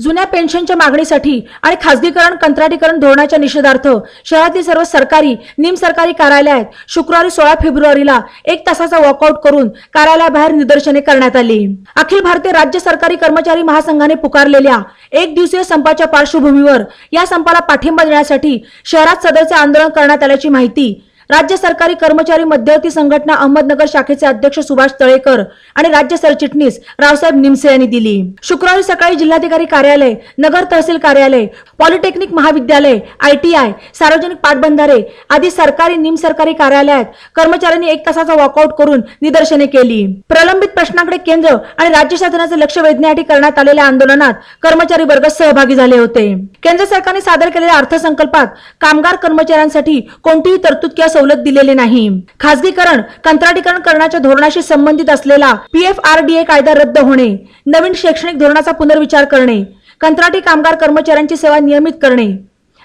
जुन्या पेन्शनच्या मागणीसाठी आणि खासगीकरण कंत्राटीकरण धोरणाच्या निषेधार्थ शहरातील सर्व सरकारी निमसरकारी कार्यालयात शुक्रवारी सोळा फेब्रुवारीला एक तासाचा वॉकआउट करून कार्यालयाबाहेर निदर्शने करण्यात आली. अखिल भारतीय राज्य सरकारी कर्मचारी महासंघाने पुकारलेल्या एक दिवसीय संपाच्या पार्श्वभूमीवर या संपाला पाठिंबा देण्यासाठी शहरात सदरचे आंदोलन करण्यात आल्याची माहिती राज्य सरकारी कर्मचारी मध्यवर्ती संघटना अहमदनगर शाखेचे अध्यक्ष सुभाष तळेकर आणि राज्य सरचिटणीस रावसाहेब निमसे यांनी दिली. शुक्रवारी सकाळी जिल्हाधिकारी कार्यालय नगर तहसील कार्यालय पॉलिटेक्निक महाविद्यालय आयटीआय सार्वजनिक पाटबंधारे आदी सरकारी निमसरकारी कार्यालयात कर्मचाऱ्यांनी एक तासाचा वॉकआउट करून निदर्शने केली. प्रलंबित प्रश्नांकडे केंद्र आणि राज्य शासनाचे लक्ष वेधण्यासाठी करण्यात आलेल्या आंदोलनात कर्मचारी वर्ग सहभागी झाले होते. केंद्र सरकारने सादर केलेल्या अर्थसंकल्पात कामगार कर्मचाऱ्यांसाठी कोणतीही तरतूद किंवा सवलत दिलेली नाही. खासगीकरण कंत्राटीकरण करण्याच्या धोरणाशी संबंधित असलेला पीएफआरडीए कायदा रद्द होणे नवीन शैक्षणिक धोरणाचा पुनर्विचार करणे कंत्राटी कामगार कर्मचाऱ्यांची सेवा नियमित करणे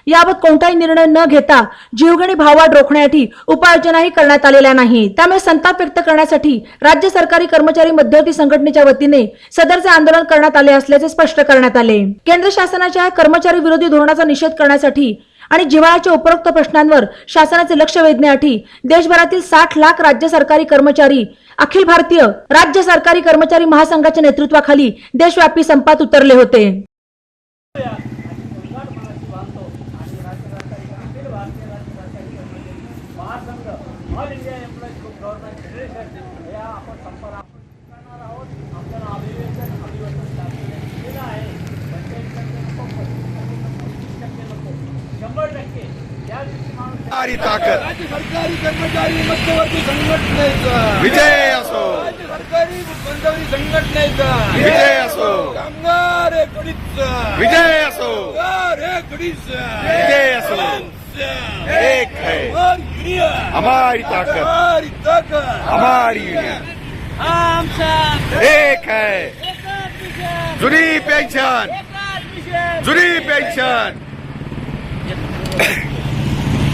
याबाबत कोणताही निर्णय न घेता जीवघेणी भाववाढ रोखण्यासाठी उपाययोजनाही करण्यात आलेल्या नाही. त्यामुळे संताप व्यक्त करण्यासाठी राज्य सरकारी कर्मचारी मध्यवर्ती संघटनेच्या वतीने सदरचे आंदोलन करण्यात आले असल्याचे स्पष्ट करण्यात आले. केंद्र शासनाच्या कर्मचारी विरोधी धोरणाचा निषेध करण्यासाठी आणि जिव्हाळ्याच्या उपरोक्त प्रश्नांवर शासनाचे लक्ष वेधण्यासाठी देशभरातील साठ लाख राज्य सरकारी कर्मचारी अखिल भारतीय राज्य सरकारी कर्मचारी महासंघाच्या नेतृत्वाखाली देशव्यापी संपात उतरले होते. महासंघ ऑल इंडिया एम्प्लॉईज गव्हर्नमेंट या आपण संपाला सारी ताकद. राज्य सरकारी कर्मचारी मध्यवर्ती संघटनेचा. विजय असो. राज्य सरकारी मध्यवर्ती संघटनेचा. विजय असो. कामगार एकडीचा विजय असो. कामगार एकडीचा विजय असो. एक है. हमारी ताकद हमारी ताकद हमारी यूनियन एक है. जुनी पेन्शन जुनी पेन्शन